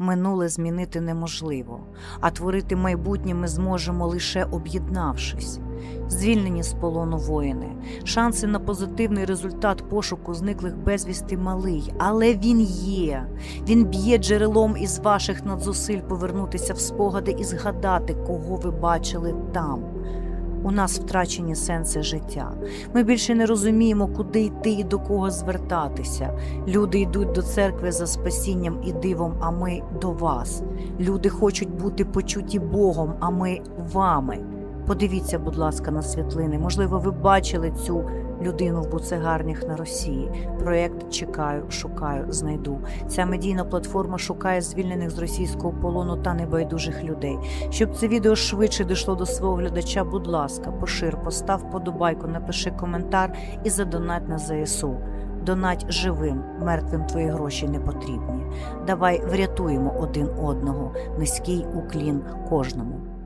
Минуле змінити неможливо, а творити майбутнє ми зможемо лише об'єднавшись. Звільнені з полону воїни. Шанси на позитивний результат пошуку зниклих безвісти малий, але він є. Він б'є джерелом із ваших надзусиль повернутися в спогади і згадати, кого ви бачили там. У нас втрачені сенси життя. Ми більше не розуміємо, куди йти і до кого звертатися. Люди йдуть до церкви за спасінням і дивом, а ми до вас. Люди хочуть бути почуті Богом, а ми вами. Подивіться, будь ласка, на світлини. Можливо, ви бачили цю людину в буцегарнях на Росії. Проєкт чекаю, шукаю, знайду. Ця медійна платформа шукає звільнених з російського полону та небайдужих людей. Щоб це відео швидше дійшло до свого глядача, будь ласка, пошир, постав подобайку, напиши коментар і задонать на ЗСУ. Донать живим, мертвим твої гроші не потрібні. Давай врятуємо один одного. Низький уклін кожному.